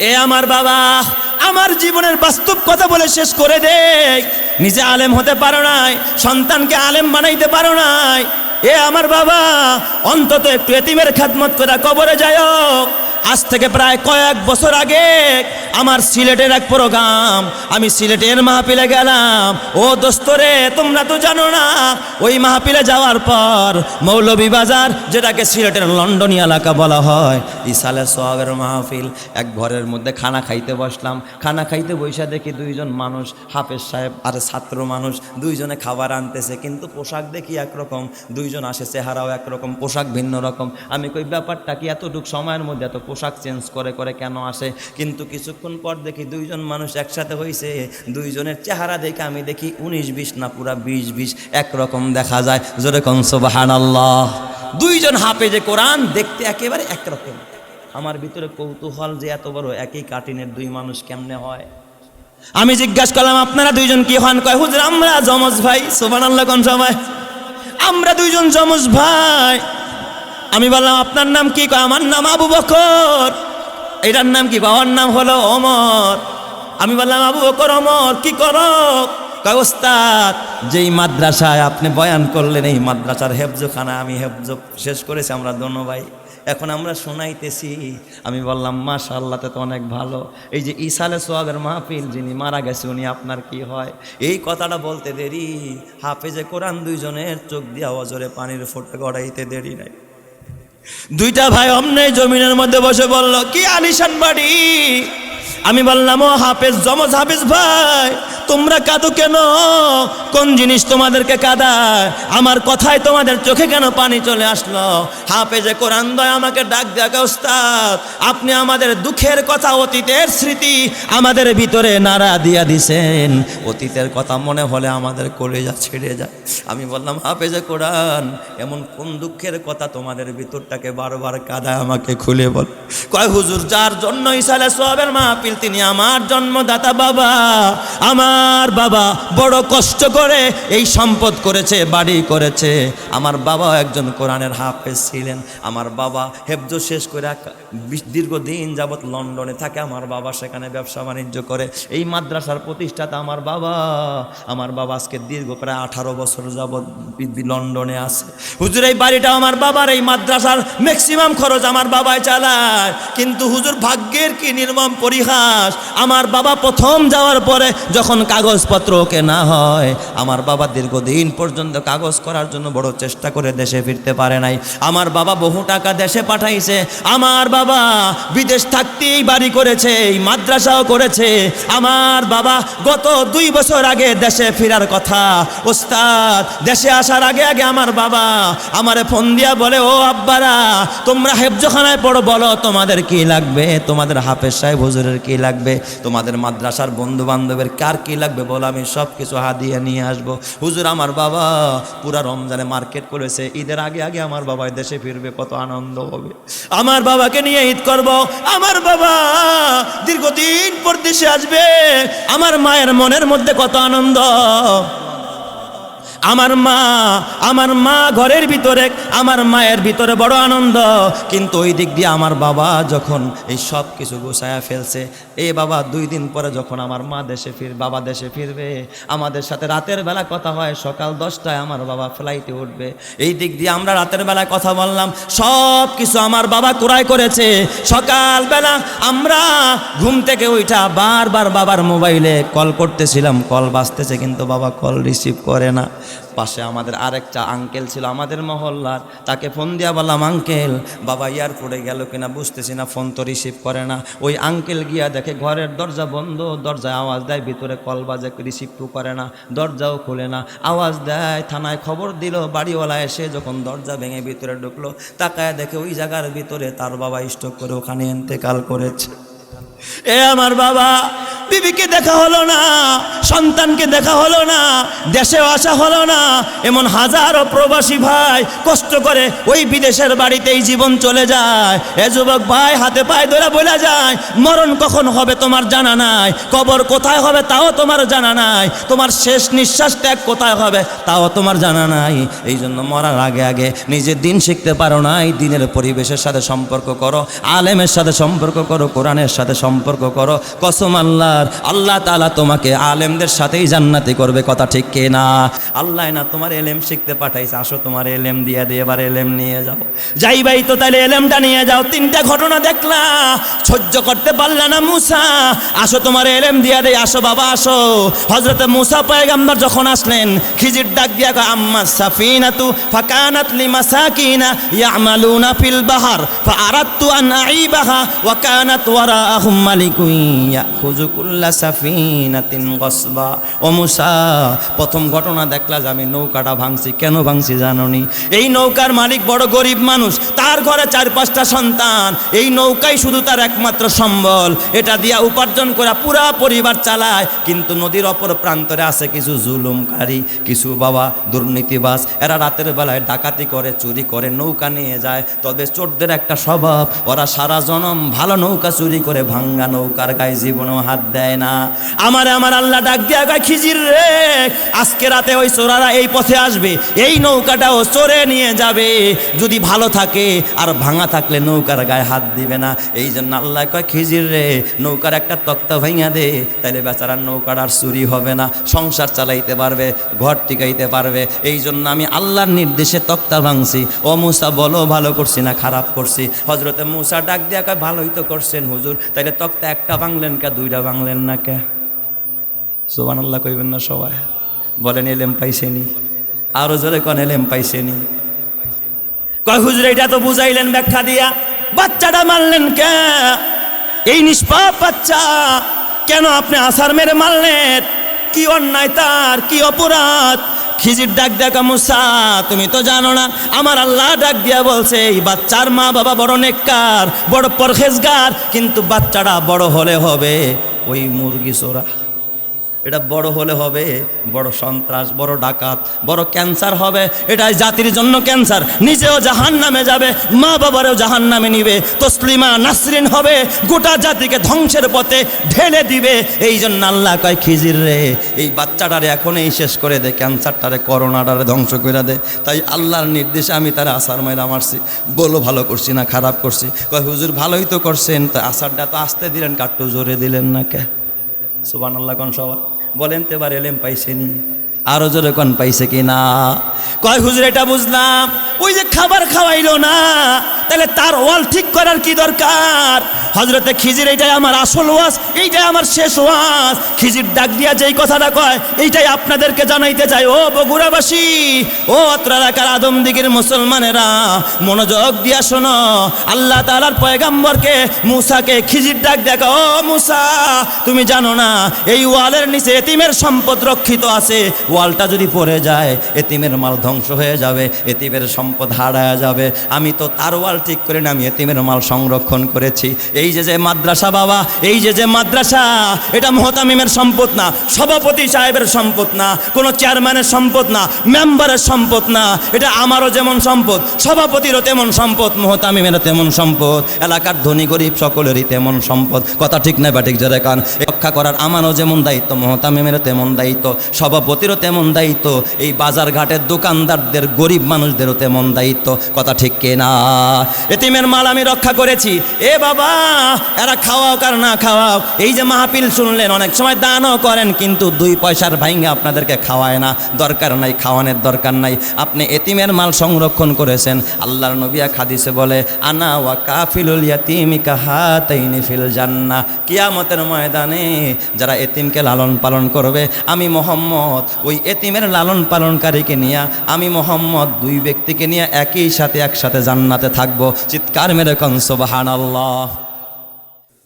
এ আমার বাবা, আমার জীবনের বাস্তব কথা বলে শেষ করে দে। নিজে আলেম হতে পারো নাই, সন্তানকে আলেম বানাইতে পারো নাই। এ আমার বাবা, অন্তত একটু এতিমের খাদমত করে কবরে যায় আজ থেকে প্রায় কয়েক বছর আগে আমার সিলেটের এক প্রোগ্রাম, আমি সিলেটের মাহফিলে গেলাম। ও দোস্তরে তোমরা তো জানো না, ওই মাহফিলে যাওয়ার পর মৌলভীবাজার যেটাকে সিলেটের লন্ডনী এলাকা বলা হয় ইসালে সোহাগের মাহফিল, এক ঘরের মধ্যে খানা খাইতে বসলাম। খানা খাইতে বৈশা দেখি দুইজন মানুষ, হাফেজ সাহেব আর ছাত্র মানুষ, দুইজনে খাবার আনতেছে, কিন্তু পোশাক দেখি একরকম, দুইজন আসে চেহারাও একরকম, পোশাক ভিন্ন রকম। আমি কই, ব্যাপারটা কি এতটুক সময়ের মধ্যে এত পোশাক চেঞ্জ করে করে কেন আসে? কিন্তু কিছুক্ষণ পর দেখি দুইজন মানুষ একসাথে হয়েছে দুইজনের চেহারা দেখে আমি দেখি উনিশ বিশ না পুরা বিশ বিশ একরকম দেখা যায়। জোরে কম সোবাহান আল্লাহ দুইজন হাফে যে কোরআন দেখতে একেবারে একরকম। আমার ভিতরে কৌতূহল যে এত বড় একই কাটিনের দুই মানুষ কেমনে হয়? আমি জিজ্ঞাসা করলাম, আপনারা দুইজন কি হন? কয়, হুজুর, আমরা জমজ ভাই। সোবান আল্লাহ কোন সময়। আমরা দুইজন জমজ ভাই। আমি বললাম, আপনার নাম কি? আমার নাম আবু বকর। এটার নাম কি? বাবার নাম হলো অমর আমি বললাম, আবু বকর অমর কি করো? ওস্তাদ, যেই মাদ্রাসায় আপনি বয়ান করলেন, এই মাদ্রাসার হেফজোখানা আমি হেফজো শেষ করেছি, আমরা দোনো ভাই। এখন আমরা শোনাইতেছি। আমি বললাম মাশা আল্লাহ তো অনেক ভালো। এই যে ইসালে সোহাগের মাহফিল, যিনি মারা গেছে, উনি আপনার কি হয়? এই কথাটা বলতে দেরি। হাফেজে কোরআন দুইজনের চোখ দিয়া অজরে পানির ফোটা গড়াইতে দেরি নাই। দুইটা ভাই অমনে জমিনের মধ্যে বসে বলল, কি আলিশান বাড়ি? আমি বললাম, ও হাফেজ জমজ হাফেজ ভাই। তোমরা কাঁদো কেন? কোন জিনিস তোমাদেরকে কাদায় আমার কথায় তোমাদের চোখে কেন পানি চলে আসলো? হাফেজে কোরআন দয় আমাকে ডাক দেখা ওস্তাদ আপনি আমাদের দুঃখের কথা, অতীতের স্মৃতি আমাদের ভিতরে নাড়া দিয়া দিছেন। অতীতের কথা মনে হলে আমাদের কলেজা ছেড়ে যায় আমি বললাম, হাফেজে কোরআন, এমন কোন দুঃখের কথা তোমাদের ভিতরটাকে বারবার কাদায় আমাকে খুলে বল। কয়, হুজুর, যার জন্য ইসালে সোহাবের মাহফিল, তিনি আমার জন্মদাতা বাবা। আমার বাবা বড় কষ্ট করে এই সম্পদ করেছে, বাড়ি করেছে। আমার বাবা একজন কোরআনের হাফেজ ছিলেন। আমার বাবা হেফজ শেষ করে দীর্ঘদিন যাবৎ লন্ডনে থাকে। আমার বাবা সেখানে ব্যবসা বাণিজ্য করে। এই মাদ্রাসার প্রতিষ্ঠাতা আমার বাবা। আমার বাবা আজকে দীর্ঘ প্রায় আঠারো বছর যাবৎ লন্ডনে আছে। হুজুর, এই বাড়িটা আমার বাবার, এই মাদ্রাসার ম্যাক্সিমাম খরচ আমার বাবাই চালায়। কিন্তু হুজুর, ভাগ্যের কি নির্মম পরিহাস? আমার বাবা প্রথম যাওয়ার পরে যখন কাগজপত্র ওকে না হয়, আমার বাবা দীর্ঘদিন পর্যন্ত কাগজ করার জন্য বড় চেষ্টা করে দেশে ফিরতে পারে নাই। আমার বাবা বহু টাকা দেশে পাঠাইছে, আমার বাবা বিদেশ থাকতেই বাড়ি করেছে, মাদ্রাসাও করেছে। আমার বাবা গত দুই বছর আগে দেশে ফেরার কথা, ওস্তাদ, দেশে আসার আগে আগে আমার বাবা আমারে ফোন দিয়া বলে, ও আব্বারা, তোমরা হেফজখানায় পড়ো, বলো তোমাদের কি লাগবে? তোমাদের হাফেজ সাহেব হুজুরের কি লাগবে? তোমাদের মাদ্রাসার বন্ধু বান্ধবের কার কি লাগবে বলো, আমি সব কিছু হাদিয়ে নিয়ে আসব। হুজুর, আমার বাবা পুরা রমজানে মার্কেট করেছে। ঈদের আগে আগে আমার বাবা দেশে ফিরবে, কত আনন্দ হবে। আমার বাবাকে নিয়ে ঈদ করব। আমার বাবা দীর্ঘদিন পর দেশে আসবে। আমার মায়ের মনের মধ্যে কত আনন্দ। আমার মা আমার মা ঘরের ভিতরে, আমার মায়ের ভিতরে বড় আনন্দ। কিন্তু ওই দিক দিয়ে আমার বাবা যখন এই সব কিছু গোছায়া ফেলছে, এ বাবা দুই দিন পরে যখন আমার মা দেশে ফির, বাবা দেশে ফিরবে, আমাদের সাথে রাতের বেলা কথা হয়, সকাল দশটায় আমার বাবা ফ্লাইটে উঠবে। এই দিক দিয়ে আমরা রাতের বেলায় কথা বললাম সব কিছু আমার বাবা ক্রয় করেছে। সকালবেলা আমরা ঘুম থেকে ওইটা বারবার বাবার মোবাইলে কল করতেছিলাম কল বাঁচতেছে কিন্তু বাবা কল রিসিভ করে না। পাশে আমাদের আরেকটা আঙ্কেল ছিল আমাদের মহল্লার, তাকে ফোন দিয়া বললাম আঙ্কেল বাবা এয়ারপোর্টে গেল কিনা বুঝতেছি না ফোন তো রিসিভ করে না। ওই আঙ্কেল গিয়া দেখে ঘরের দরজা বন্ধ, দরজায় আওয়াজ দেয়, ভিতরে কল বাজে রিসিভ টু করে না, দরজাও খুলে না। আওয়াজ দেয়, থানায় খবর দিল, বাড়িওয়ালা এসে যখন দরজা ভেঙে ভিতরে ঢুকলো, তাকায় দেখে ওই জায়গার ভিতরে তার বাবা স্টক করে ওখানে এন্তেকাল করেছে। এ আমার বাবা বিবিকে দেখা হলো না, সন্তানকে দেখা হলো না, দেশেও আসা হলো না। এমন হাজারো প্রবাসী ভাই কষ্ট করে ওই বিদেশের বাড়িতেই জীবন চলে যায়। এ যুবক ভাই হাতে পায়ে ধরে বলে যায়, মরণ কখন হবে তোমার জানা নাই? কবর কোথায় হবে তাও তোমার জানা নাই? তোমার শেষ নিঃশ্বাস ত্যাগ কোথায় হবে তাও তোমার জানা নাই? এই জন্য মরার আগে আগে নিজের দিন শিখতে পারো নাই। দিনের পরিবেশের সাথে সম্পর্ক করো, আলেমের সাথে সম্পর্ক করো, কোরআনের সাথে সম্পর্ক করো। কসম আল্লাহর। আল্লাহ তাআলা তোমাকে আলেমদের সাথেই জান্নাতি করবে, কথা ঠিক কে না? আল্লাহ না তোমার এলেম শিখতে পাঠাইছে, আসো তোমার এলেম দিয়ে দিয়ে এবার এলেম নিয়ে যাও। যাই ভাই তো তাহলে এলেমটা নিয়ে যাও, তিনটা ঘটনা দেখলা। সহ্য করতে পারলে না মুসা। আসো তোমার এলেম দিয়ে দেয় আসো বাবা, আসো। হজরতে মুসা পয়গাম্বর যখন আসলেন, খিজির ডাক দিয়া আম্মা সাফিনাতু ফাকানাত লিমাসাকিনা ইয়ামালুনা ফিল বাহার ফা ফাআরাদতু আন আইবাহা ওয়া কানাত ওয়ারাআহুম মালিকুন ইয়াখুযু কুল্লা সাফিনাতিন গসবা। ও মুসা, প্রথম ঘটনা দেখলা যে আমি নৌকাটা ভাঙছি। কেন ভাঙছি জাননি? এই নৌকার মালিক বড় গরিব মানুষ, তার ঘরে চার পাঁচটা সন্তান। এই নৌকাই শুধু তার একমাত্র সম্বল। এটা দিয়া উপার্জন করা পুরা পরিবার চালায়। কিন্তু নদীর অপর প্রান্তরে আছে কিছু জুলুমকারী, কিছু বাবা দুর্নীতিবাস এরা রাতের বেলায় ডাকাতি করে, চুরি করে, নৌকা নিয়ে যায়। তবে চোরদের একটা স্বভাব, ওরা সারা জনম ভালো নৌকা চুরি করে, ভাঙ্গা নৌকার গায়ে জীবনেও হাত দেয় না। আমার আমার আল্লাহ ডাক দিয়া গায় খিজির রে, আজকে রাতে ওই চোরারা এই পথে আসবে, এই নৌকাটাও চোরে নিয়ে যাবে। যদি ভালো থাকে আর ভাঙা থাকলে নৌকার গায়ে হাত দিবে না। এই জন্য আল্লাহ কয়, খিজির রে, নৌকার একটা তক্তা ভাঙা দে তাহলে বেচারার নৌকার আর চুরি হবে না, সংসার চালাইতে পারবে, ঘর টিকাইতে পারবে। এই জন্য আমি আল্লাহর নির্দেশে তক্তা ভাঙছি। ও মুসা, বলো, ভালো করছি না খারাপ করছি? হজরতে মুসা ডাক দিয়া কয়, ভালোই তো করছেন হুজুর, তাইলে তক্তা একটা ভাঙলেন কে, দুইটা ভাঙলেন না কে? সোবান আল্লাহ কইবেন না সবাই। বলেন এলেম পাইছেনি আরও জোরে কন, এলেম পাইছেনি কয়, হুজুর, এটা তো বুঝাইলেন ব্যাখ্যা দিয়া। বাচ্চাটা মারলেন কে? এই নিষ্পাপ বাচ্চা, কেন আপনি আসার মেরে মারলেন? কি অন্যায় তার, কি অপরাধ? খিজির ডাক দেখা মুসা, তুমি তো জানো না। আমার আল্লাহ ডাক দিয়া বলছে, এই বাচ্চার মা বাবা বড় নেককার, বড় পরখেজগার কিন্তু বাচ্চাটা বড় হলে হবে। ওই মুরগি চোরা এটা বড় হলে হবে, বড় সন্ত্রাস, বড় ডাকাত, বড় ক্যান্সার হবে। এটা জাতির জন্য ক্যান্সার। নিজেও জাহান নামে যাবে, মা বাবারও জাহান নামে নিবে। তসলিমা নাসরিন হবে, গোটা জাতিকে ধ্বংসের পথে ঢেলে দিবে। এই জন্য আল্লাহ কয়, খিজির রে, এই বাচ্চাটারে এখনই শেষ করে দে, ক্যান্সারটারে, করোনাটারে ধ্বংস করে দে। তাই আল্লাহর নির্দেশে আমি তার আসার মায়েরা মারছি। বলো, ভালো করছি না, খারাপ করছি? কয়, হুজুর ভালোই তো করছেন। তা আসারটা তো আসতে দিলেন, কাট্টু জোরে দিলেন না কে? সুবান আল্লাহ কোন সবাই বলেন তো এবার এলেম পাইছেনি আরও জোরে কন পাইছে কি না কয়, হুজুর, এটা বুঝলাম। ওই যে খাবার খাওয়াইলো না। তাহলে তার ওয়াল ঠিক করার কি দরকার? হজরতে খিজির, এইটাই আমার আসল ওয়াজ, এইটাই আমার শেষ ওয়াজ। খিজির ডাক দিয়া যেই কথাটা কয়, এইটাই আপনাদেরকে জানাইতে চাই। ও বগুড়াবাসী, ও অত্র এলাকার আদমদিগির মুসলমানেরা, মনোযোগ দিয়া শোনো। আল্লাহ তালার পয়গাম্বরকে, মুসাকে খিজির ডাক দেখা ও মুসা, তুমি জানো না, এই ওয়ালের নিচে এতিমের সম্পদ রক্ষিত আছে। ওয়ালটা যদি পড়ে যায়, এতিমের মাল ধ্বংস হয়ে যাবে, এতিমের সম্পদ হারায়া যাবে। আমি তো তার ওয়াল ঠিক করে না আমি এতিমের মাল সংরক্ষণ করেছি। এই যে যে মাদ্রাসা বাবা, এই যে যে মাদ্রাসা, এটা মহতামিমের সম্পদ না, সভাপতি সাহেবের সম্পদ না, কোনো চেয়ারম্যানের সম্পদ না, মেম্বারের সম্পদ না, এটা আমারও যেমন সম্পদ, সভাপতিরও তেমন সম্পদ, মহতামিমেরও তেমন সম্পদ, এলাকার ধনী গরিব সকলেরই তেমন সম্পদ, কথা ঠিক না ব্যাটিক জোরে কান রক্ষা করার আমারও যেমন দায়িত্ব, মহতামিমেরও তেমন দায়িত্ব, সভাপতিরও তেমন দায়িত্ব, এই বাজার ঘাটের দোকানদারদের, গরিব মানুষদেরও তেমন দায়িত্ব, কথা ঠিক কে না এতিমের মাল আমি রক্ষা করেছি। এ বাবা, এরা খাওয়াও কার না খাওয়াও। এই যে মাহপিল শুনলেন, অনেক সময় দানও করেন, কিন্তু দুই পয়সার ভাইঙ্গে আপনাদেরকে খাওয়ায় না। দরকার নাই, খাওয়ানোর দরকার নাই। আপনি এতিমের মাল সংরক্ষণ করেছেন। আল্লাহর নবিয়া খাদিসে বলে, আনা ওয়া কাফিলুল ইয়াতিমি কাহাতাইনি ফিল জান্নাহ। কিয়ামতের ময়দানে যারা এতিমকে লালন পালন করবে, আমি মোহাম্মদ, ওই এতিমের লালন পালনকারীকে নিয়ে, আমি মোহাম্মদ দুই ব্যক্তিকে নিয়ে একই সাথে একসাথে জান্নাতে থাকব। চিৎকার মেরে কনসবাহান আল্লাহ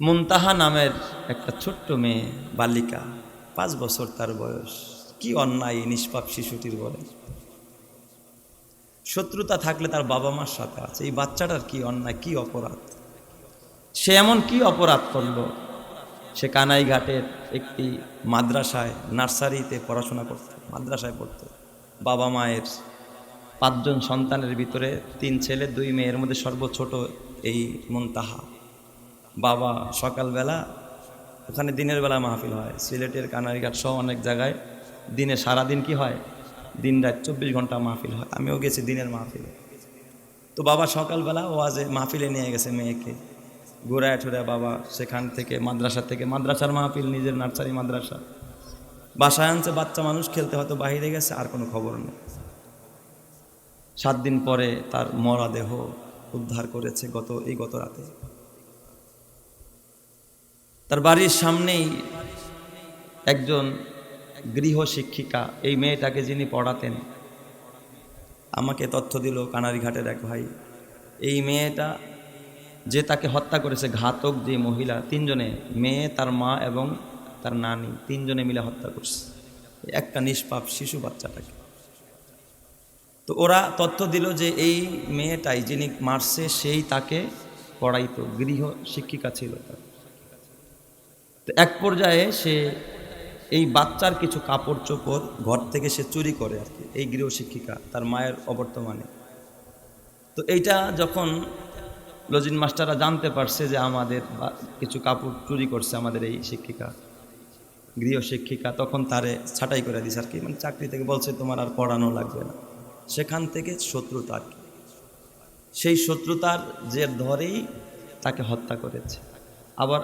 মুনতাহা নামের একটা ছোট্ট মেয়ে, বালিকা, পাঁচ বছর তার বয়স। কি অন্যায় নিষ্পাপ শিশুটির বলে। শত্রুতা থাকলে তার বাবা মার সাথে আছে। এই বাচ্চাটার কি অন্যায়, কি অপরাধ? সে এমন কি অপরাধ করল? সে কানাইঘাটের একটি মাদ্রাসায় নার্সারিতে পড়াশোনা করত, মাদ্রাসায় পড়তো। বাবা মায়ের পাঁচজন সন্তানের ভিতরে তিন ছেলে, দুই মেয়ের মধ্যে সর্বছোট এই মন্তাহা। বাবা সকালবেলা, ওখানে দিনের বেলা মাহফিল হয়, সিলেটের কানারিঘাট সহ অনেক জায়গায়। দিনে সারাদিন কি হয়? দিন রাত চব্বিশ ঘণ্টা মাহফিল হয়। আমিও গেছি দিনের মাহফিলে। তো বাবা সকালবেলা ও ওয়াজে মাহফিলে নিয়ে গেছে মেয়েকে। ঘোরায় ঠোরায় বাবা সেখান থেকে মাদ্রাসা থেকে, মাদ্রাসার মাহফিল, নিজের নার্সারি মাদ্রাসা। বাসায় আনছে, বাচ্চা মানুষ খেলতে হয়তো বাইরে গেছে, আর কোনো খবর নেই। সাত দিন পরে তার মরা দেহ উদ্ধার করেছে গত, এই গত রাতে। তার বাড়ির সামনেই একজন গৃহ শিক্ষিকা, এই মেয়েটাকে যিনি পড়াতেন, আমাকে তথ্য দিল কানারিঘাটের এক ভাই। এই মেয়েটা যে তাকে হত্যা করেছে ঘাতক যে মহিলা, তিনজনে মেয়ে, তার মা এবং তার নানি, তিনজনে মিলে হত্যা করছে। একটা নিষ্পাপ শিশু বাচ্চাটাকে। তো ওরা তথ্য দিল যে এই মেয়েটাই যিনি মারছে, সেই তাকে পড়াইতো, গৃহ শিক্ষিকা ছিল তার। তো এক পর্যায়ে সে এই বাচ্চার কিছু কাপড় চোপড় ঘর থেকে সে চুরি করে আর কি, এই গৃহ শিক্ষিকা, তার মায়ের অবর্তমানে তো এইটা যখন লজিন মাস্টাররা জানতে পারছে যে আমাদের কিছু কাপড় চুরি করছে আমাদের এই শিক্ষিকা, গৃহ শিক্ষিকা, তখন তারে ছাঁটাই করে দিছে আর কি মানে চাকরি থেকে বলছে, তোমার আর পড়ানো লাগবে না সেখান থেকে শত্রুতা আর সেই শত্রুতার যে ধরেই তাকে হত্যা করেছে। আবার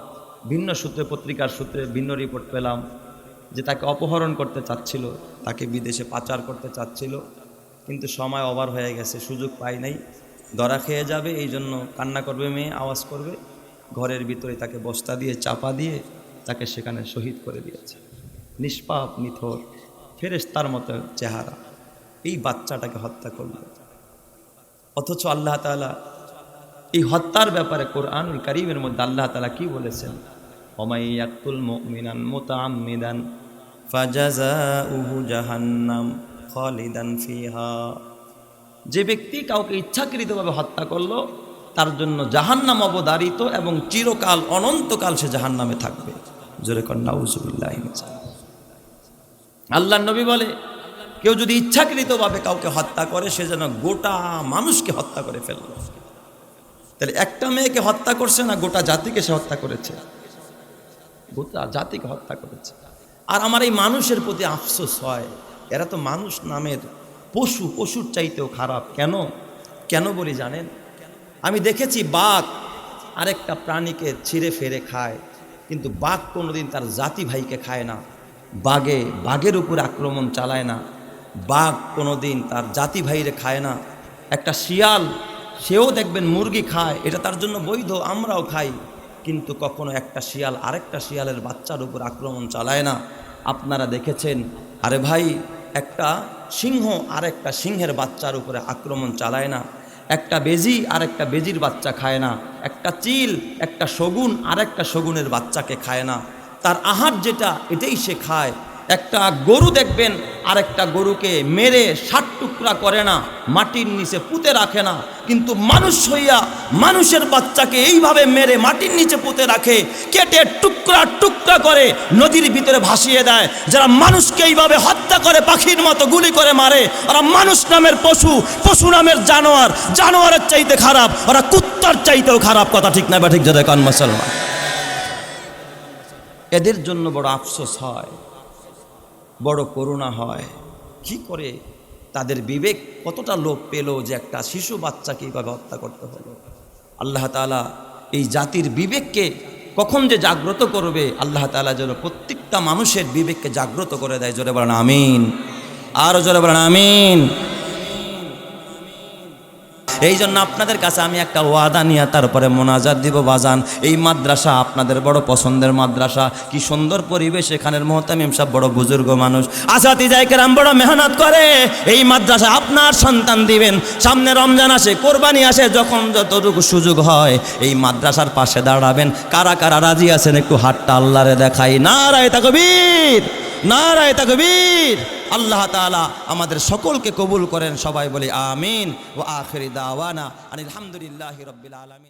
ভিন্ন সূত্রে, পত্রিকার সূত্রে ভিন্ন রিপোর্ট পেলাম যে তাকে অপহরণ করতে চাচ্ছিল, তাকে বিদেশে পাচার করতে চাচ্ছিল, কিন্তু সময় ওভার হয়ে গেছে, সুযোগ পায় নাই। ধরা খেয়ে যাবে, এই জন্য কান্না করবে, মেয়ে আওয়াজ করবে, ঘরের ভিতরে তাকে বস্তা দিয়ে, চাপা দিয়ে তাকে সেখানে শহীদ করে দিয়েছে। নিষ্পাপ, নিথর, ফেরেশতার মতো চেহারা। এই বাচ্চাটাকে হত্যা করল। অথচ আল্লাহ তাআলা এই হত্যার ব্যাপারে কোরআনুল কারিমের মধ্যে আল্লাহ তাআলা কি বলেছেন? ওমাইয়াকুল খালিদান ফিহা। যে ব্যক্তি কাউকে ইচ্ছাকৃতভাবে হত্যা করল, তার জন্য জাহান্নাম অবদারিত এবং চিরকাল অনন্তকাল সে জাহান্নামে থাকবে। জোরে কন্যা আল্লাহ নবী বলে কেউ যদি ইচ্ছাকৃতভাবে কাউকে হত্যা করে, সে যেন গোটা মানুষকে হত্যা করে ফেলল। তাহলে একটা মেয়েকে হত্যা করছে না গোটা জাতিকে সে হত্যা করেছে? গোটা জাতিকে হত্যা করেছে। আর আমার এই মানুষের প্রতি আফসোস হয়, এরা তো মানুষ নামের পশু, পশুর চাইতেও খারাপ। কেন? কেন বলি জানেন? আমি দেখেছি বাঘ আরেকটা প্রাণীকে ছিঁড়ে ফেরে খায়, কিন্তু বাঘ কোনোদিন তার জাতি ভাইকে খায় না। বাঘে, বাঘের উপর আক্রমণ চালায় না। বাঘ কোনোদিন তার জাতি ভাইরে খায় না। একটা শিয়াল, সেও দেখবেন মুরগি খায়, এটা তার জন্য বৈধ, আমরাও খাই। কিন্তু কখনো একটা শিয়াল আরেকটা শিয়ালের বাচ্চার উপর আক্রমণ চালায় না। আপনারা দেখেছেন, আরে ভাই, একটা সিংহ আরেকটা সিংহের বাচ্চার উপরে আক্রমণ চালায় না। একটা বেজি আর একটা বেজির বাচ্চা খায় না। একটা চিল, একটা শগুন আর একটা শগুনের বাচ্চাকে খায় না। তার আহার যেটা, এটাই সে খায়। একটা গরু দেখবেন আর একটা গরুকে মেরে ষাট টুকরা করে না, মাটির নিচে পুঁতে রাখে না। কিন্তু মানুষ হইয়া মানুষের বাচ্চাকে এইভাবে মেরে মাটির নিচে পুঁতে রাখে, কেটে টুকরা টুকরা করে নদীর ভিতরে ভাসিয়ে দেয়। যারা মানুষকে এইভাবে হত্যা করে, পাখির মতো গুলি করে মারে, ওরা মানুষ নামের পশু পশু নামের জানোয়ার। জানোয়ারের চাইতে খারাপ, ওরা কুত্তার চাইতেও খারাপ কথা, ঠিক না বা ঠিক যাদের কান মুসলমান। এদের জন্য বড় আফসোস হয়। বড় করুণা হয়। কি করে? তাদের বিবেক কতটা লোভ পেল যে একটা শিশু বাচ্চাকে এইভাবে হত্যা করতে হলো? আল্লাহ তালা এই জাতির বিবেককে কখন যে জাগ্রত করবে, আল্লাহ তালা যেন প্রত্যেকটা মানুষের বিবেককে জাগ্রত করে দেয়। জোরে বলেন, আমিন। আরও জোরে বলেন, আমিন। এই জন্য আপনাদের কাছে আমি একটা ওয়াদা নিয়ে তারপরে মোনাজাত দিব, বাজান। এই মাদ্রাসা আপনাদের বড় পছন্দের মাদ্রাসা। কি সুন্দর পরিবেশ এখানের মোহতামিম সব বড় বুজুর্গ মানুষ। আসাতি জায়কেরাম বড় মেহনত করে, এই মাদ্রাসা আপনার সন্তান দিবেন। সামনে রমজান আসে, কোরবানি আসে, যখন যতটুকু সুযোগ হয়, এই মাদ্রাসার পাশে দাঁড়াবেন। কারা কারা রাজি আছেন একটু হাতটা আল্লাহরে দেখাই। না রায় তাকবীর, নারায় তাকবীর। আল্লাহ তালা আমাদের সকলকে কবুল করেন, সবাই বলি আমিন। ও আখরি দাওয়ানা আনিল রবিল আলামিন।